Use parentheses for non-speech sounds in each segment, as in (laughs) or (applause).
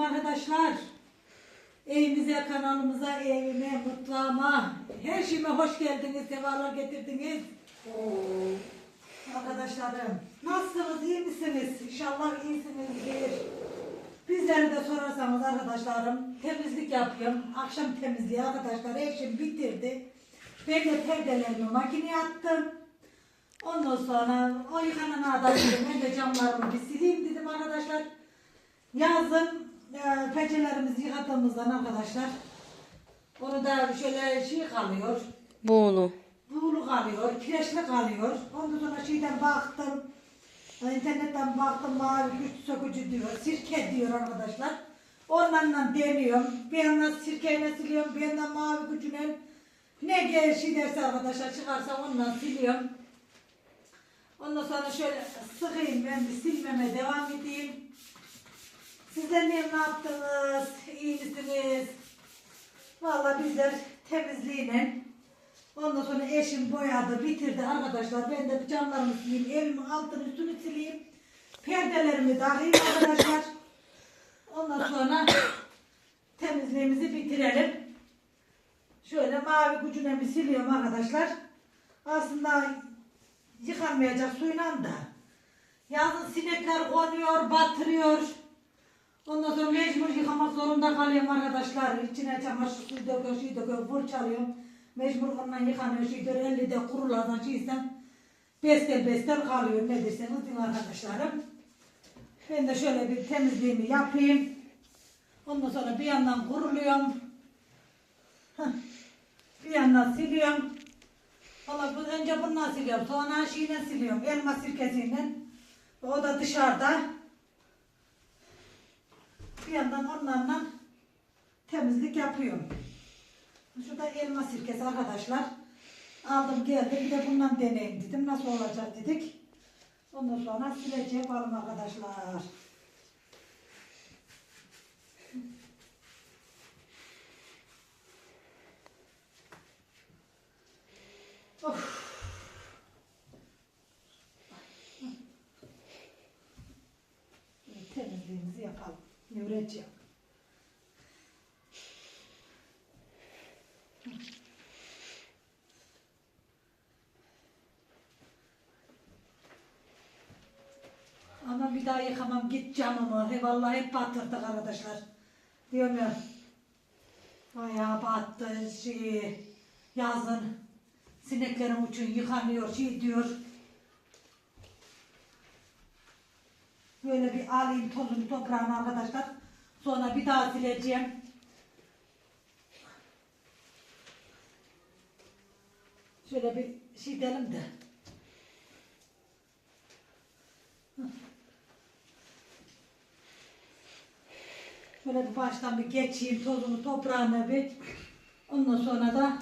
geldin arkadaşlar. Evimize, kanalımıza, evime, mutfağıma, her şeyime hoş geldiniz, sefalar getirdiniz. Arkadaşlarım, nasılsınız, iyi misiniz? İnşallah iyisinizdir. Bizleri de sorarsanız arkadaşlarım, temizlik yapıyorum. Akşam temizliği arkadaşlar, eşim bitirdi. Ben de perdelerimi makineye attım. Ondan sonra o yıkanan adam dedim, ben de camlarımı bir sileyim dedim arkadaşlar. Yazın e, pencerelerimizi yıkadığımızdan arkadaşlar, onu da şöyle şey kalıyor, Buğulu. buğulu kalıyor, kireçli kalıyor. Ondan sonra şeyden baktım, e, internetten baktım mavi güç sökücü diyor, sirke diyor arkadaşlar. Onlarla deniyorum. Bir yandan sirkeyle siliyorum, bir yandan mavi gücüne ne gel şey derse arkadaşlar çıkarsa onunla siliyorum. Ondan sonra şöyle sıkayım ben bir silmeme devam edeyim. Sizler ne yaptınız? İyi misiniz? Vallahi bizler temizliğine Ondan sonra eşim boyadı, bitirdi arkadaşlar. Ben de camlarımı sileyim, evimin altını üstünü sileyim. Perdelerimi dahil arkadaşlar. Ondan sonra temizliğimizi bitirelim. Şöyle mavi gücüne bir siliyorum arkadaşlar. Aslında yıkanmayacak suyla da. Yazın sinekler konuyor, batırıyor. Ondan sonra mecbur yıkamak zorunda kalıyorum arkadaşlar. İçine çamaşır suyu döküyor, şey döküyor, fırçalıyorum. Mecbur ondan yıkanıyor, şey diyor, elde de kurulardan şeysen bestel bestel kalıyor ne derseniz deyin arkadaşlarım. Ben de şöyle bir temizliğimi yapayım. Ondan sonra bir yandan kuruluyorum. Bir yandan siliyorum. Valla önce bundan siliyorum. Sonra şeyle siliyorum. Elma sirkesiyle. O da dışarıda. Bir yandan onlarla temizlik yapıyorum. Şurada elma sirkesi arkadaşlar. Aldım geldim. Bir de bundan deneyim dedim. Nasıl olacak dedik. Ondan sonra silece yapalım arkadaşlar. Of. Temizliğimizi yapalım. Nureciğim. Ama bir daha yıkamam git camımı. He vallahi hep batırdık arkadaşlar. Diyorum ya. Bayağı battı şey yazın sineklerin uçun yıkanıyor şey diyor. Böyle bir alayım tozunu toprağını arkadaşlar. Sonra bir daha sileceğim. Şöyle bir şey delim de. Şöyle bir baştan bir geçeyim tozunu toprağına bir. Ondan sonra da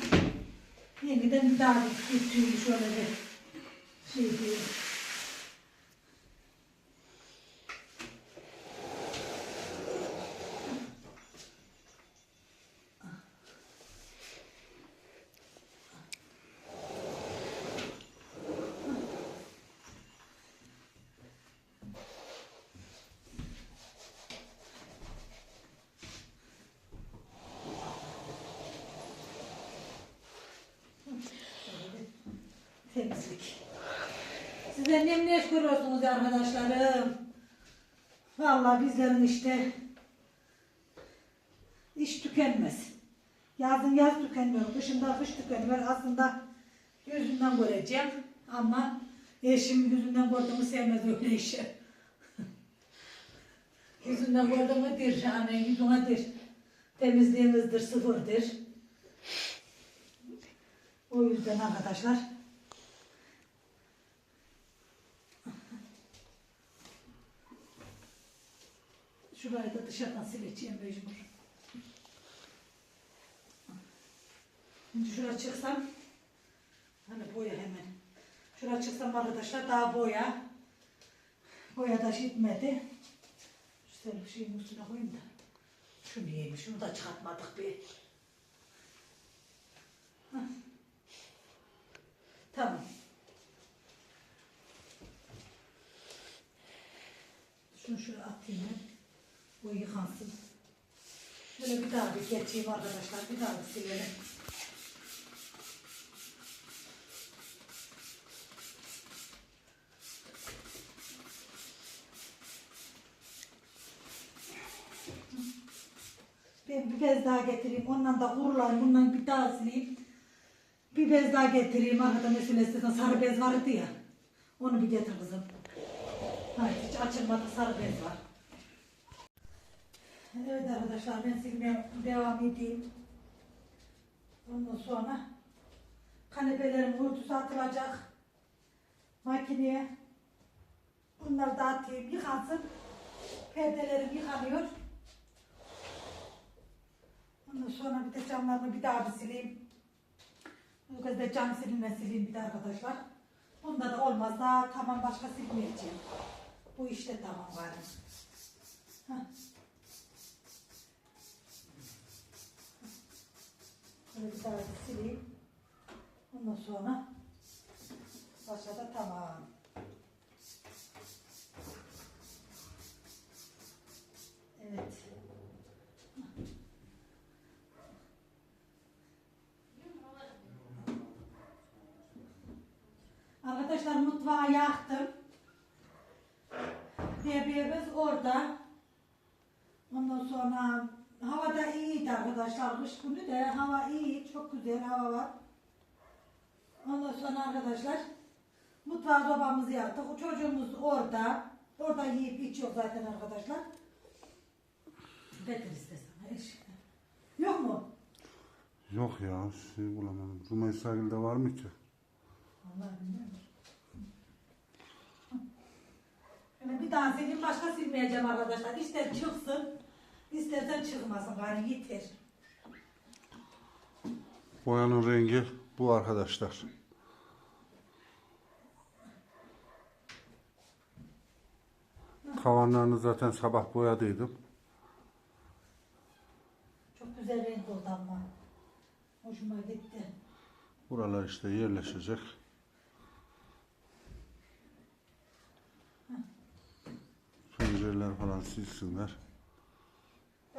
yeniden bir daha bir şöyle bir şey diyeyim. temizlik. Sizler ne ne iş görüyorsunuz arkadaşlarım? Vallahi bizlerin işte iş tükenmez. Yazın yaz tükenmiyor, kışında kış tükenmiyor. Aslında yüzünden göreceğim ama eşim yüzünden gördüğümü sevmez öyle işi. (laughs) yüzünden gördüğümü dir, yani yüzüne dir. Temizliğimizdir, sıfırdır. O yüzden arkadaşlar Şurayı da dışarıdan sileceğim mecbur. Şimdi şuraya çıksam hani boya hemen. Şuraya çıksam arkadaşlar daha boya. Boya da gitmedi. Şu bir şeyin üstüne koyayım da. Şu neymiş? Şunu da çıkartmadık bir. Tamam. Şunu şöyle atayım ben. Bu yıkansın. Şöyle bir daha bir geçeyim arkadaşlar. Bir daha bir silelim. Ben bir bez daha getireyim. Ondan da kurulayım. Bundan bir daha sileyim. Bir bez daha getireyim. Arkada mesela istesen sarı bez vardı ya. Onu bir getir kızım. Hayır hiç açılmadı sarı bez var. Evet arkadaşlar ben silmeye devam edeyim. Ondan sonra kanepelerin örtüsü atılacak makineye. Bunları dağıtayım yıkansın. Perdelerim yıkanıyor. Ondan sonra bir de camlarını bir daha bir sileyim. Bu kez de cam silinme sileyim bir de arkadaşlar. Bunda da olmaz daha tamam başka silmeyeceğim. Bu işte tamam var. Heh. Daha bir sileyim. Ondan sonra başka da tamam. Evet. Arkadaşlar mutfağı yaktım. Bebeğimiz orada. Ondan sonra hava da iyiydi arkadaşlar. Kış günü de hava iyi. Çok güzel hava var. Ondan sonra arkadaşlar mutfağı sobamızı yaktık. O çocuğumuz orada. Orada yiyip içiyor zaten arkadaşlar. Getir istesen. eş. Yok mu? Yok ya şey bulamadım. Rümeysa'gil'de var mı ki? Vallahi bilmiyorum. Yani bir daha sileyim başka silmeyeceğim arkadaşlar. İster çıksın, istersen çıkmasın gari yeter. Boyanın rengi bu arkadaşlar. Tavanlarını zaten sabah boyadıydım. Çok güzel renk oldu ama. Hoşuma gitti. Buralar işte yerleşecek. Pencereler falan silsinler.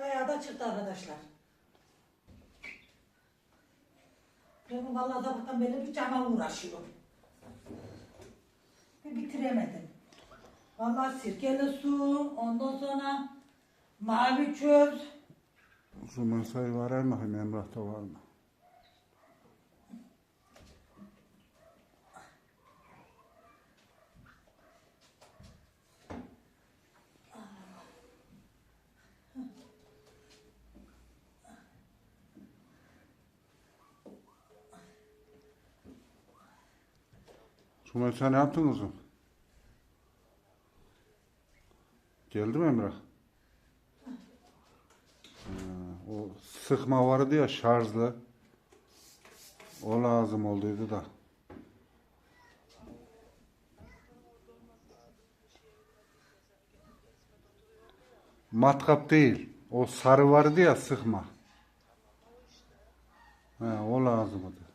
Bayağı da çıktı arkadaşlar. Ben vallahi sabahtan beri bir cama uğraşıyorum. Bir bitiremedim. Vallahi sirkeli su, ondan sonra mavi çöz. Rümeysa'yı var mı? Emrah'ta var mı? Rümeysa ne yaptın kızım? Geldi mi Emrah? O sıkma vardı ya şarjlı. O lazım olduydu da. Matkap değil. O sarı vardı ya sıkma. He, o lazımdı.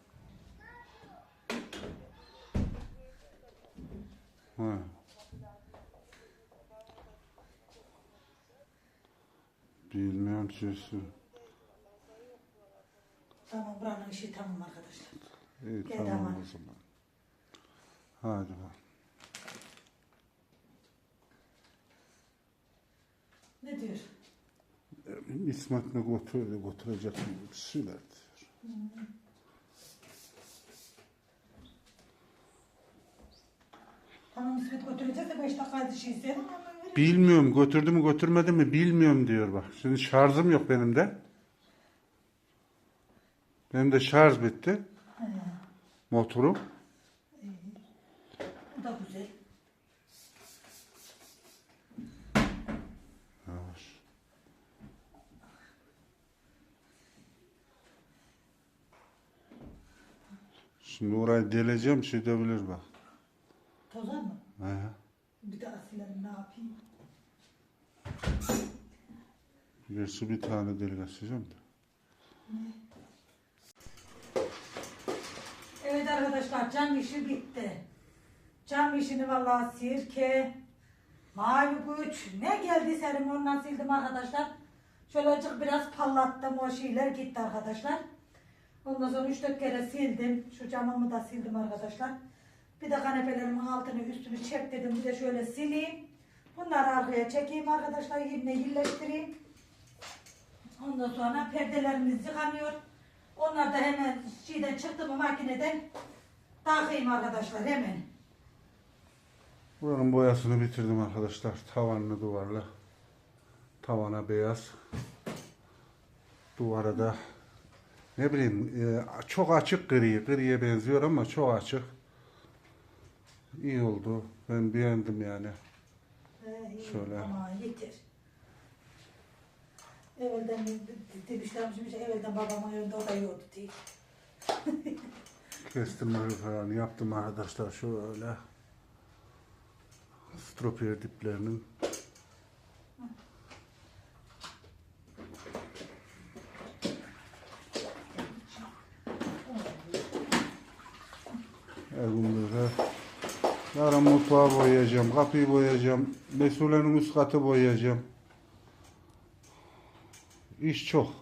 Bilmiyorum ki. Tamam buranın işi tamam arkadaşlar. İyi Gel tamam ama. o zaman. Hadi bak. Ne diyor? İsmet ne götürdü götürecek mi? Bir şeyler diyor. Tamam İsmet götüreceğiz de 5 dakika şey. Bilmiyorum götürdü mü götürmedi mi bilmiyorum diyor bak. Şimdi şarjım yok benim de. Benim de şarj bitti. Motorum. Bu da güzel. Yavaş. Şimdi orayı deleceğim şey debilir bak. Tozar mı? He. Bir daha silerim ne yapayım? Gerçi bir tane delik açacağım da. Evet arkadaşlar cam işi bitti. Cam işini vallahi sirke, mavi güç ne geldi serim ondan sildim arkadaşlar. Şöyle azıcık biraz parlattım o şeyler gitti arkadaşlar. Ondan sonra 3-4 kere sildim. Şu camımı da sildim arkadaşlar. Bir de kanepelerimin altını üstünü çek dedim. Bir de şöyle sileyim. Bunları arkaya çekeyim arkadaşlar. Yerine yerleştireyim. Ondan sonra perdelerimiz yıkanıyor. Onlar da hemen şeyden çıktı mı makineden takayım arkadaşlar hemen. Buranın boyasını bitirdim arkadaşlar. Tavanlı duvarla. Tavana beyaz. Duvara da ne bileyim e, çok açık gri. Griye benziyor ama çok açık. İyi oldu. Ben beğendim yani. Ee, iyi, Şöyle. Ama yeter. Evvelden demişlermişmiş, evvelden babamın önünde o da yiyordu diye. (laughs) Kestirme falan yaptım arkadaşlar şöyle. Stropiyer diplerinin. Evimde Yarın mutfağı boyayacağım, kapıyı boyayacağım, Mesule'nin üst katı boyayacağım. İş çok.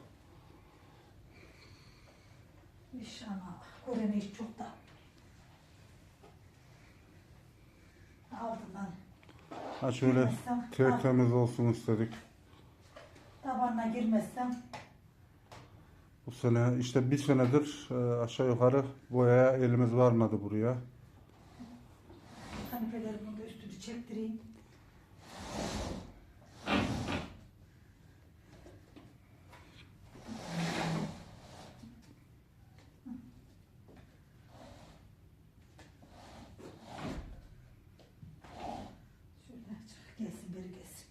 İş ama Kore'nin iş çok da. Altından Ha şöyle tertemiz olsun istedik. tabanına girmezsem Bu sene işte bir senedir e, aşağı yukarı boyaya elimiz varmadı buraya. Kanepelerimin de üstünü çektireyim. Gelsin.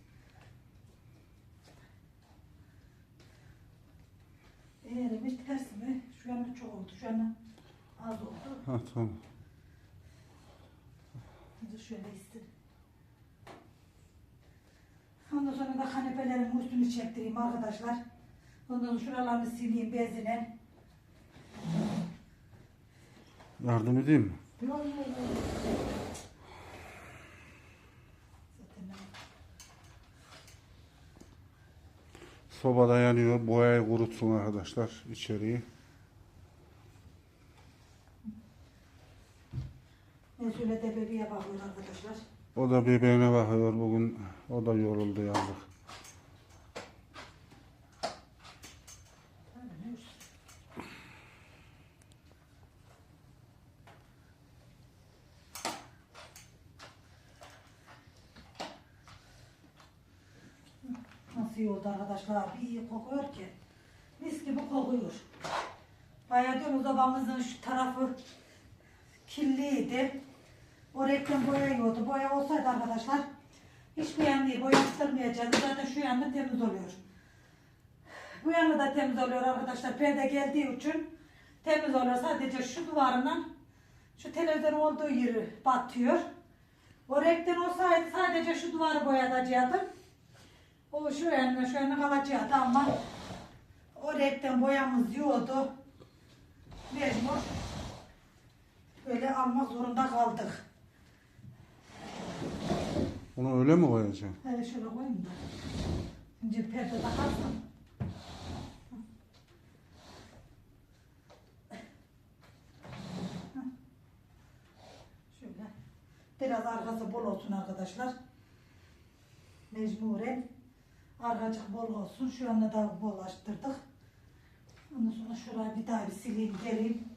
Eğer mi ters mi? Şu yana çok oldu, şu yana az oldu. Ha tamam. Şöyle istin. Ondan sonra da kanepelerin üstünü çektireyim arkadaşlar. Ondan sonra şuralarını sileyim bezine. Yardım edeyim mi? Yok yok Sobada yanıyor. Boyayı kurutsun arkadaşlar içeriği. Mesule de bebeğe bakıyor arkadaşlar. O da bebeğine bakıyor bugün. O da yoruldu yazık. Nasıl iyi oldu arkadaşlar? Bir iyi kokuyor ki. Mis gibi kokuyor. Bayağı diyorum odamızın şu tarafı kirliydi. O reklam boya yiyordu. Boya olsaydı arkadaşlar hiçbir yanını boyattırmayacağız. Zaten şu yanı temiz oluyor. Bu yanı da temiz oluyor arkadaşlar. Perde geldiği için temiz oluyor. Sadece şu duvarından şu televizyon olduğu yeri batıyor. O renkten olsaydı sadece şu duvarı boyatacaktım. O şu yanına şu yanına kalacaktı ama o renkten boyamız yiyordu. Mecbur böyle almak zorunda kaldık. Onu öyle mi koyacaksın? Hele şöyle koyayım da. Şimdi perde takarsam. Şöyle. Biraz arkası bol olsun arkadaşlar. Mecburen. Arkacık bol olsun. Şu anda da bol açtırdık. Ondan sonra şurayı bir daha bir sileyim geleyim.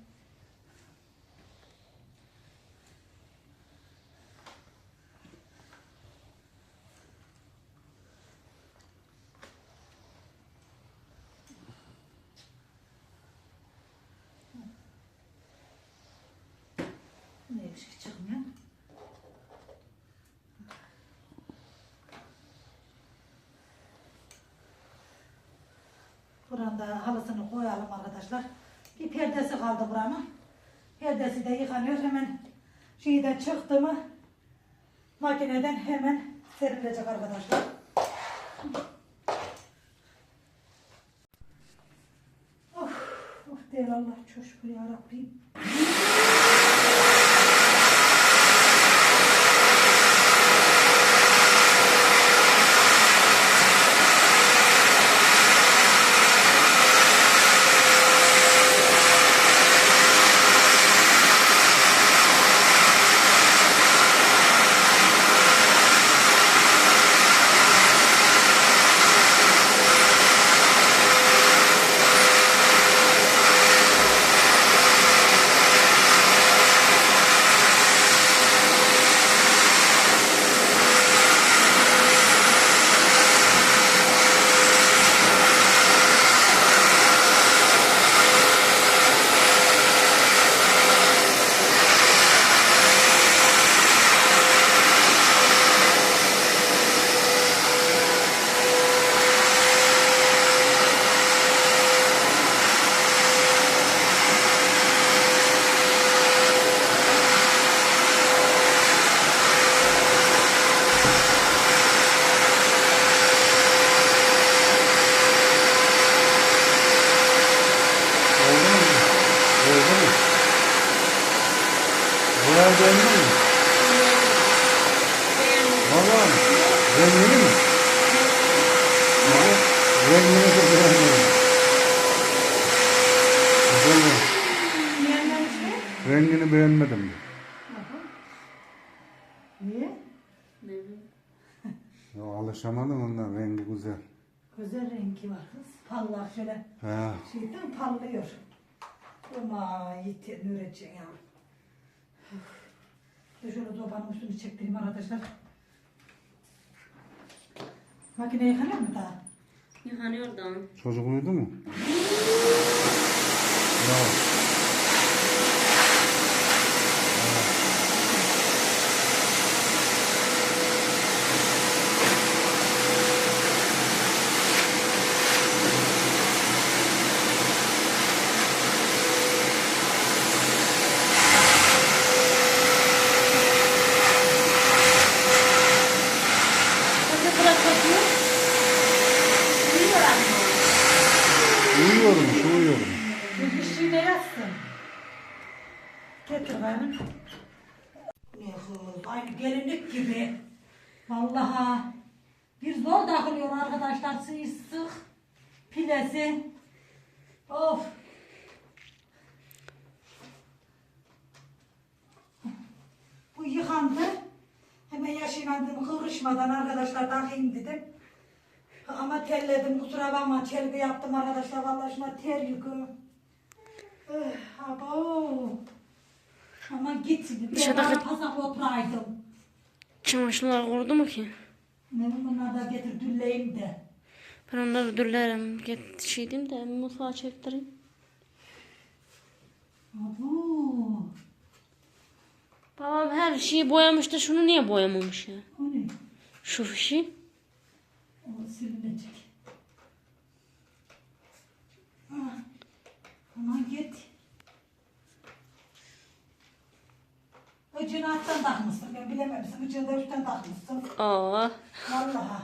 Buranın da halısını koyalım arkadaşlar. Bir perdesi kaldı buranın. Perdesi de yıkanıyor. Hemen şeyden çıktı mı makineden hemen serilecek arkadaşlar. Of, of değil Allah çok şükür ya. Beğendin mi? Valla rengini mi? De beğenmedim. Güzel mi? Mi? Rengini beğenmedim. Niye? Ya alışamadım ondan rengi güzel. Güzel rengi var kız. Parlak şöyle He. şeyden parlıyor. Ama yiğit ne üreteceksin ya. Dur şöyle zobanın üstünü çektireyim arkadaşlar. Makine yıkanıyor mu daha? Yıkanıyor da. Çocuk uyudu mu? Ya. Hadi bırak bakayım. Uyuyor anne. Uyuyormuş, uyuyormuş. Bir dişçiyle yatsın. Getir benim. Ne kız, aynı gelinlik gibi. Vallahi bir zor takılıyor arkadaşlar. Sık pilesi. Of. Bu yıkandı. Hemen kıvrışmadan arkadaşlar takayım dedim. Ama terledim kusura bakma çelgi yaptım arkadaşlar vallahi şuna ter yükü. Eh, abo. Ama git. Kız- pasak oturaydım. Çamaşırlar kurudu mu ki? Ne bunlar da getir dülleyim de. Ben onları dürlerim. Get şey diyeyim de mutfağa çektireyim. Abo. Babam her şeyi boyamış da şunu niye boyamamış ya? O ne? Şu fişi. O silinecek. Ah. Aman git. Ucunu alttan takmışsın. Ben bilememişsin. Ucunu da üstten takmışsın. Aa. Vallahi.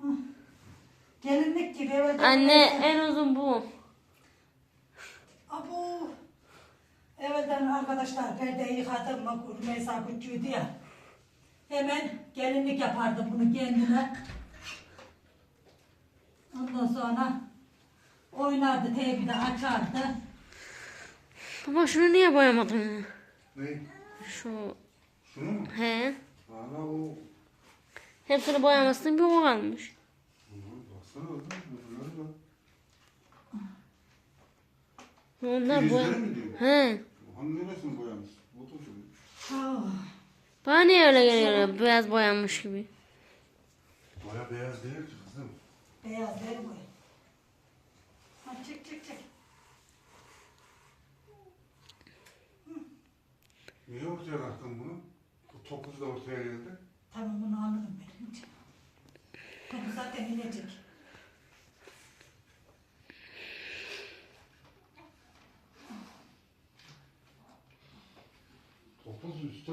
Hı. Gelinlik gibi evet. Anne en uzun bu. Abu. Evvelden arkadaşlar perdeyi yıkadım mı Rümeysa küçüğüydü ya. Hemen gelinlik yapardı bunu kendine. Ondan sonra oynardı, teybi de açardı. Baba şunu niye boyamadın ya? Ne? Şu. Şunu mu? He. Valla o... Hepsini boyamasın bir o kalmış. Aman Baksana oğlum. bunları da. Onlar Yüzleri boya... mi diyor? He. Hani neresini boyamış? Otur şuraya. Ah, Bana niye öyle geliyor ya, beyaz boyanmış gibi? Baya beyaz değil ki kızım. beyaz değil bu. Ha, çek çek çek. Niye ortaya attın bunu? Bu topuz da ortaya geldi. Tamam bunu alırım ben. Tabii zaten inecek.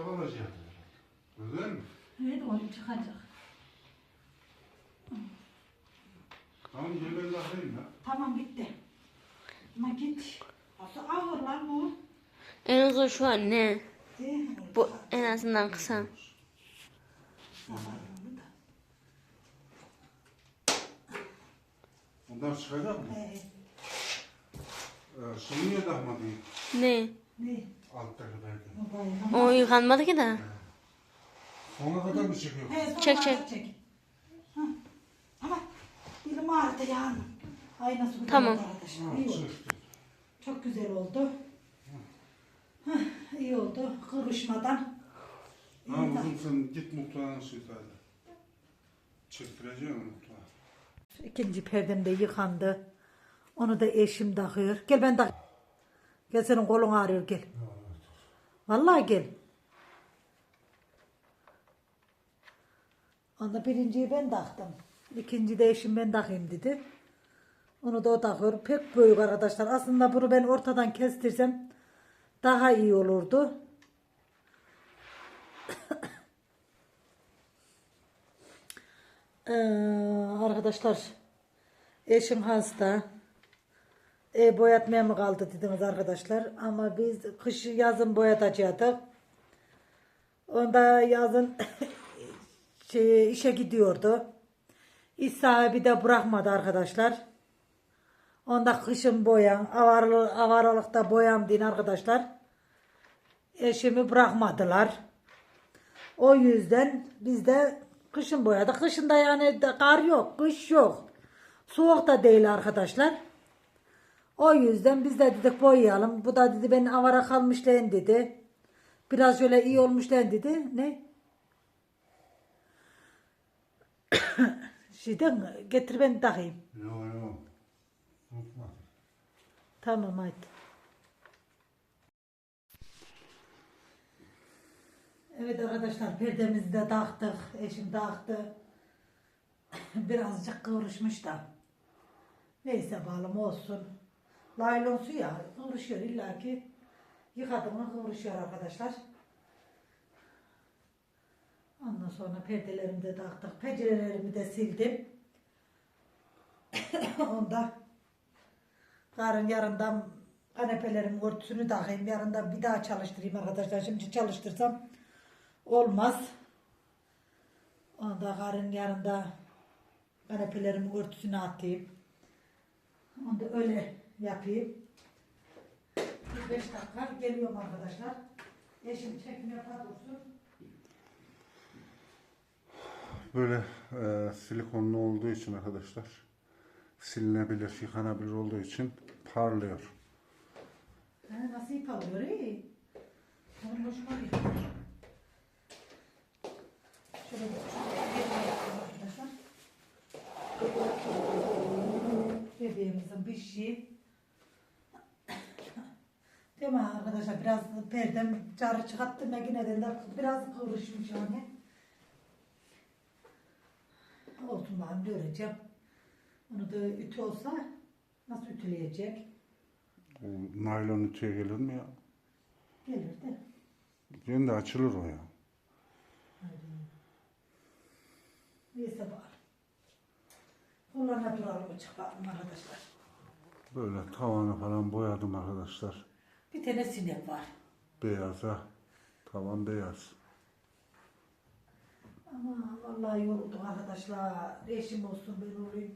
Kalacak herhalde. Öyle mi? Evet o çıkacak. Tamam de alayım ya. Tamam bitti. Ama git. Nasıl ağır lan bu? En uzun şu an ne? Bu en azından kısa. Bundan çıkacak mı? Ee, Ee, şunu niye takmadın? Ne? ne? O yıkanmadı ki de. Sona kadar mı çıkıyor? Sonra Çek, çek. çek. Hah. Ama dilim ağrıdı ya. Ay nasıl güzel Tamam. oldu arkadaşlar. Ha, İyi oldu. çıktı. Çok güzel oldu. Hah, iyi oldu. Kırışmadan. Ha uzun sen git mutfağına şey hadi. Çektireceğim mutfağa. İkinci perdem de yıkandı. Onu da eşim takıyor. Gel ben tak. Gel senin kolun ağrıyor gel. Vallahi gel. Onda birinciyi ben taktım. İkinci de eşim ben takayım dedi. Onu da o takıyor. Pek büyük arkadaşlar. Aslında bunu ben ortadan kestirsem daha iyi olurdu. (coughs) Ee, arkadaşlar eşim hasta. E, boyatmaya mı kaldı dediniz arkadaşlar. Ama biz kış yazın boyatacaktık. Onda yazın (coughs) şey, işe gidiyordu. İş sahibi de bırakmadı arkadaşlar. Onda kışın boyan, avarlı, avaralıkta boyam deyin arkadaşlar. Eşimi bırakmadılar. O yüzden biz de kışın boyadık. Kışında yani kar yok, kış yok. Soğuk da değil arkadaşlar. O yüzden biz de dedik boyayalım. Bu da dedi ben avara kalmış lan dedi. Biraz şöyle iyi olmuş lan dedi. Ne? (coughs) Şeyden getir ben takayım. Yok yok. Unutma. Tamam hadi. Evet arkadaşlar perdemizi de taktık. Eşim taktı. (coughs) Birazcık kıvrışmış da. Neyse bağlım olsun. Laylon su ya kıvrışıyor illa ki. Yıkadım mı kıvrışıyor arkadaşlar. Ondan sonra perdelerimi de taktık. Pencerelerimi de sildim. (coughs) Onda Yarın yarından kanepelerin örtüsünü takayım. Yarın da bir daha çalıştırayım arkadaşlar. Şimdi çalıştırsam olmaz. Onu da yarın yarında kanepelerin örtüsünü atayım. Onu da öyle yapayım. Bir beş dakika geliyorum arkadaşlar. Eşim çekim yapar dursun. Böyle e, silikonlu olduğu için arkadaşlar silinebilir, yıkanabilir olduğu için parlıyor. Ha, nasıl ip alıyor iyi. Benim hoşuma gidiyor. Şöyle bir arkadaşlar. Bebeğimizin bir şey. Değil mi arkadaşlar? Biraz perdem carı çıkarttım yine de biraz kıvrışmış yani. Olsun ben de öreceğim. Onu da ütü olsa nasıl ütüleyecek? O naylon ütüye gelir mi ya? Gelir de. Yine de açılır o ya. Neyse bari. Kullanabilirim çıkarım arkadaşlar. Böyle tavanı falan boyadım arkadaşlar. Bir tane sinek var. Beyaza. Tavan beyaz. Ama vallahi yorulduk arkadaşlar. Eşim olsun ben olayım.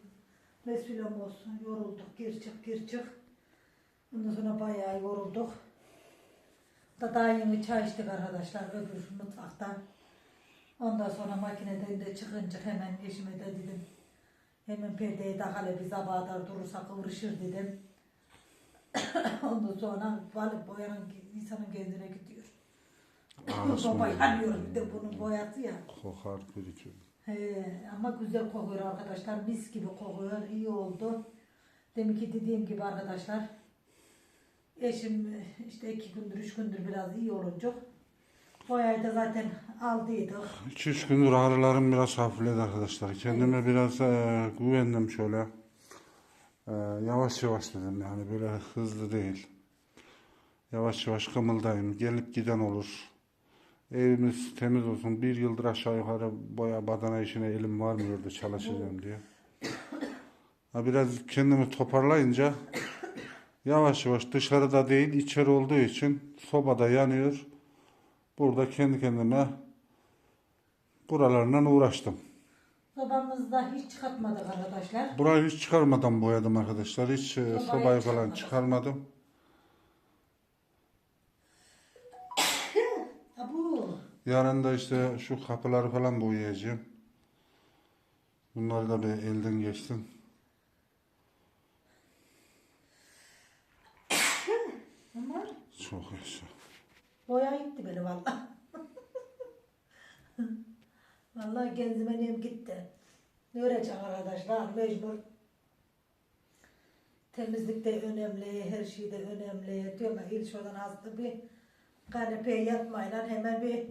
Mesulem olsun yorulduk. Gir çık gir çık. Ondan sonra bayağı yorulduk. Da daha yeni çay içtik arkadaşlar öbür mutfakta. Ondan sonra makineden de çıkınca hemen eşime de dedim. Hemen perdeyi takale bir sabaha durursa kıvrışır dedim. (coughs) Ondan sonra balık boyanın insanın kendine gidiyor. (coughs) Baba yanıyor bir de bunun boyası ya. Kokar kırıcı. He, ama güzel kokuyor arkadaşlar. Mis gibi kokuyor. iyi oldu. Demin ki dediğim gibi arkadaşlar. Eşim işte iki gündür, üç gündür biraz iyi olunca. Boyayı da zaten aldıydık. 2-3 gündür ağrılarım biraz hafifledi arkadaşlar. Kendime biraz e, güvendim şöyle. E, yavaş yavaş dedim yani böyle hızlı değil. Yavaş yavaş kımıldayım. Gelip giden olur. Evimiz temiz olsun. Bir yıldır aşağı yukarı boya badana işine elim varmıyordu çalışacağım diye. Ha, biraz kendimi toparlayınca yavaş yavaş dışarıda değil içeri olduğu için sobada yanıyor. Burada kendi kendime buralarından uğraştım. Sobamızda hiç çıkartmadık arkadaşlar. Burayı hiç çıkarmadan boyadım arkadaşlar. Hiç e, Sobayı sobayı falan çıkarmadım. (coughs) Ha bu. Yarın da işte şu kapıları falan boyayacağım. Bunları da bir elden geçtim. (coughs) Ama Çok yaşa. boya gitti beni valla. (laughs) Vallahi gezmenim gitti. Ne arkadaşlar mecbur. Temizlik de önemli, her şey de önemli. Diyorum ya ilk şuradan hasta bir kanepeye yatmayla hemen bir